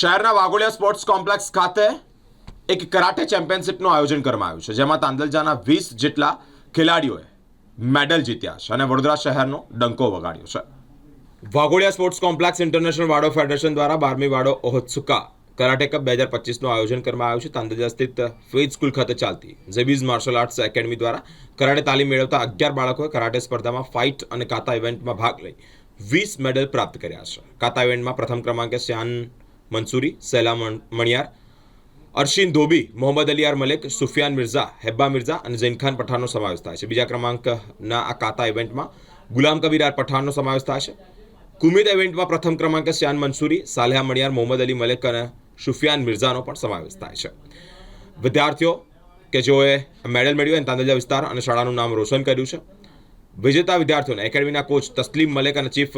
શહેરના Waghodia sports complex ખાતે એક કરાટે ચેમ્પિયનશિપનું આયોજન કરવામાં આવ્યું છે, જેમાં તાંદલજાના વીસ જેટલા ખેલાડીઓએ મેડલ જીત્યા છે અને વડોદરા શહેરનો ડંકો વગાડ્યો છે. Waghodia sports complex international Wado federation દ્વારા બારમી વાડો ઓહત્સુકા કરાટે કપ બે હજાર પચીસનું આયોજન કરવામાં આવ્યું છે. તાંદલજા સ્થિત ફેજ સ્કૂલ ખાતે ચાલતી ઝેબીઝ માર્શલ આર્ટ્સ એકેડમી દ્વારા કરાટે તાલીમ મેળવતા અગિયાર બાળકોએ કરાટે સ્પર્ધામાં ફાઇટ અને કાતા ઇવેન્ટમાં ભાગ લઈ વીસ મેડલ પ્રાપ્ત કર્યા છે. કાતા ઇવેન્ટમાં પ્રથમ ક્રમાંકે શ્યાન મંસૂરી સૈલા મણ- મણિયાર, અર્શિન ધોબી, મોહમ્મદ અલી આર મલિક, સુફિયાન મિર્ઝા, હેબ્બા મિર્ઝા અને ઝૈન ખાન પઠાણનો સમાવેશ થાય છે. બીજા ક્રમાંકના આ કાતા ઇવેન્ટમાં ગુલામ કબીર આર પઠાણનો સમાવેશ થાય છે. કુમિદ ઇવેન્ટમાં પ્રથમ ક્રમાંકે શ્યાન મંસૂરી સાલેહા મણિયાર, મોહમ્મદ અલી મલેક અને સુફિયાન મિર્ઝાનો પણ સમાવેશ થાય છે. વિદ્યાર્થીઓ, કે જેઓએ મેડલ મેળવ્યું અને તાંદલજા વિસ્તાર અને શાળાનું નામ રોશન કર્યું છે. વિજેતા વિદ્યાર્થીઓને એકેડમીના કોચ તસ્લીમ મલિક અને ચીફ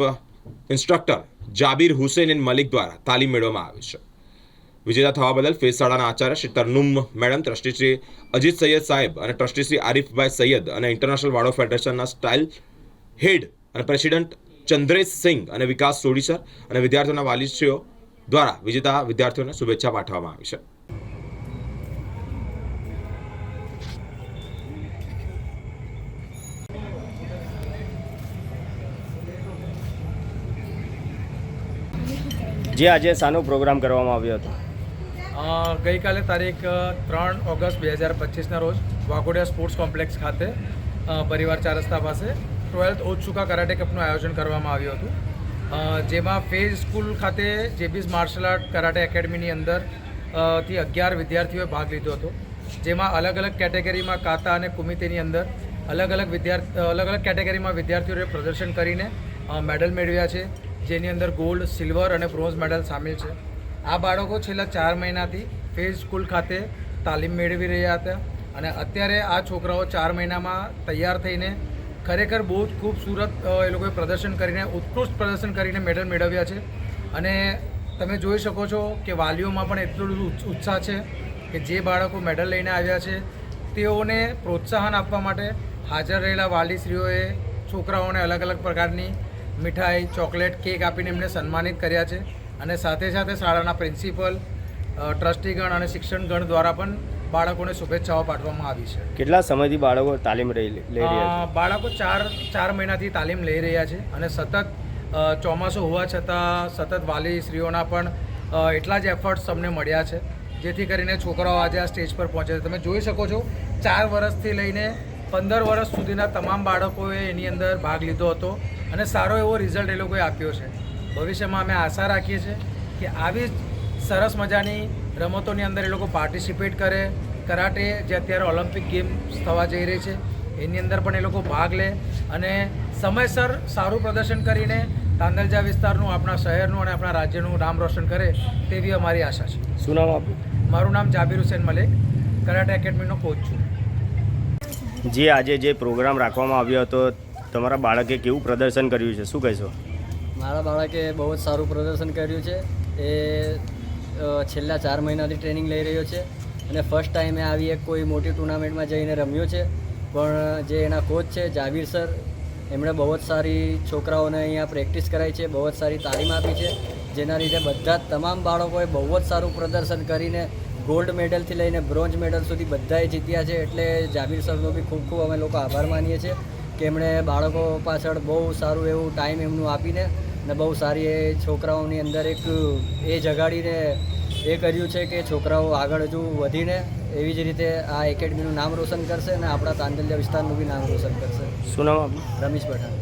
ઇન્સ્ટ્રક્ટર જાબીર હુસેન મલિક દ્વારા તાલીમ મેળવવામાં આવી છે. વિજેતા થવા બદલ ફેરશાળાના આચાર્ય શ્રી તરનુમ મેડમ, ટ્રસ્ટી શ્રી અજીત સૈયદ સાહેબ અને ટ્રસ્ટી શ્રી આરિફભાઈ સૈયદ અને ઇન્ટરનેશનલ વાડો ફેડરેશનના સ્ટાઇલ હેડ અને પ્રેસિડેન્ટ ચંદ્રેશ સિંઘ અને વિકાસ સોડી સર અને વિદ્યાર્થીઓના વાલીશ્રીઓ દ્વારા વિજેતા વિદ્યાર્થીઓને શુભેચ્છા પાઠવવામાં આવી છે. જે આજે શાનો પ્રોગ્રામ કરવામાં આવ્યો હતો? ગઈકાલે તારીખ ત્રણ ઓગસ્ટ બે હજાર પચીસના રોજ વાઘોડિયા સ્પોર્ટ્સ કોમ્પ્લેક્સ ખાતે પરિવાર ચાર રસ્તા પાસે ટ્વેલ્થ ઓછુકા કરાટે કપનું આયોજન કરવામાં આવ્યું હતું. જેમાં ફેઝ સ્કૂલ ખાતે જેબીસ માર્શલ આર્ટ કરાટે એકેડમીની અંદરથી અગિયાર વિદ્યાર્થીઓએ ભાગ લીધો હતો. જેમાં અલગ અલગ કેટેગરીમાં કાતા અને કુમિતેની અંદર અલગ અલગ વિદ્યાર્થી અલગ અલગ કેટેગરીમાં વિદ્યાર્થીઓએ પ્રદર્શન કરીને મેડલ મેળવ્યા છે. જેની અંદર ગોલ્ડ સિલ્વર અને બ્રોન્ઝ મેડલ સામેલ છે. આ બાળકો છેલ્લા ચાર મહિનાથી ફેઝ સ્કૂલ ખાતે તાલીમ મેળવી રહ્યા હતા અને અત્યારે આ છોકરાઓ ચાર મહિનામાં તૈયાર થઈને ખરેખર બહુ જ ખૂબસૂરત એ લોકોએ પ્રદર્શન કરીને, ઉત્કૃષ્ટ પ્રદર્શન કરીને મેડલ મેળવ્યા છે. અને તમે જોઈ શકો છો કે વાલીઓમાં પણ એટલું બધું ઉત્સાહ છે કે જે બાળકો મેડલ લઈને આવ્યા છે, તેઓને પ્રોત્સાહન આપવા માટે હાજર રહેલા વાલીશ્રીઓએ છોકરાઓને અલગ અલગ પ્રકારની મીઠાઈ ચોકલેટ કેક આપીને એમને સન્માનિત કર્યા છે. અને સાથે સાથે શાળાના પ્રિન્સિપલ ટ્રસ્ટીગણ અને શિક્ષણગણ દ્વારા પણ બાળકોને શુભેચ્છાઓ પાઠવવામાં આવી છે. કેટલા સમયથી બાળકો તાલીમ રહી લઈ રહ્યા બાળકો ચાર ચાર મહિનાથી તાલીમ લઈ રહ્યા છે અને સતત ચોમાસું હોવા છતાં સતત વાલી સ્ત્રીઓના પણ એટલા જ એફર્ટ્સ અમને મળ્યા છે જેથી કરીને છોકરાઓ આજે આ સ્ટેજ પર પહોંચે છે. તમે જોઈ શકો છો ચાર વર્ષથી લઈને પંદર વર્ષ સુધીના તમામ બાળકોએ એની અંદર ભાગ લીધો હતો અને સારો એવો રિઝલ્ટ એ લોકોએ આપ્યો છે. ભવિષ્યમાં અમે આશા રાખીએ છીએ કે આવી જ સરસ મજાની રમતોની અંદર એ લોકો પાર્ટિસિપેટ કરે. કરાટે જે અત્યારે ઓલિમ્પિક ગેમ્સ થવા જઈ રહી છે એની અંદર પણ એ લોકો ભાગ લે અને સમયસર સારું પ્રદર્શન કરીને તાંદલજા વિસ્તારનું આપણા શહેરનું અને આપણા રાજ્યનું નામ રોશન કરે તેવી અમારી આશા છે. શું નામ આપ્યું મારું નામ જાબીર હુસેન મલિક કરાટે એકેડમીનો કોચ છું. જે આજે જે પ્રોગ્રામ રાખવામાં આવ્યો હતો, તમારા બાળકે કેવું પ્રદર્શન કર્યું છે? શું કહેશો? મારા બાળકે બહુ જ સારું પ્રદર્શન કર્યું છે. એ છેલ્લા ચાર મહિનાથી ટ્રેનિંગ લઈ રહ્યો છે અને ફર્સ્ટ ટાઈમે આવી એક કોઈ મોટી ટુર્નામેન્ટમાં જઈને રમ્યો છે. પણ, જે એના કોચ છે જાવીર સર, એમણે બહુ જ સારી છોકરાઓને અહીંયા પ્રેક્ટિસ કરાઈ છે, બહુ જ સારી તાલીમ આપી છે. જેના લીધે બધા તમામ બાળકોએ બહુ જ સારું પ્રદર્શન કરીને ગોલ્ડ મેડલથી લઈને બ્રોન્ઝ મેડલ સુધી બધાએ જીત્યા છે એટલે જાબીર સરનો બી ખૂબ ખૂબ અમે લોકો આભાર માનીએ છીએ કે એમણે બાળકો પાછળ બહુ સારું એવું ટાઈમ એમનું આપીને ને બહુ સારી એ છોકરાઓની અંદર એક એ જગાડીને એ કર્યું છે કે છોકરાઓ આગળ હજુ વધીને એવી જ રીતે આ એકેડમીનું નામ રોશન કરશે અને આપણા તાંદલિયા વિસ્તારનું બી નામ રોશન કરશે. શું નામ રમેશ પઠાણ.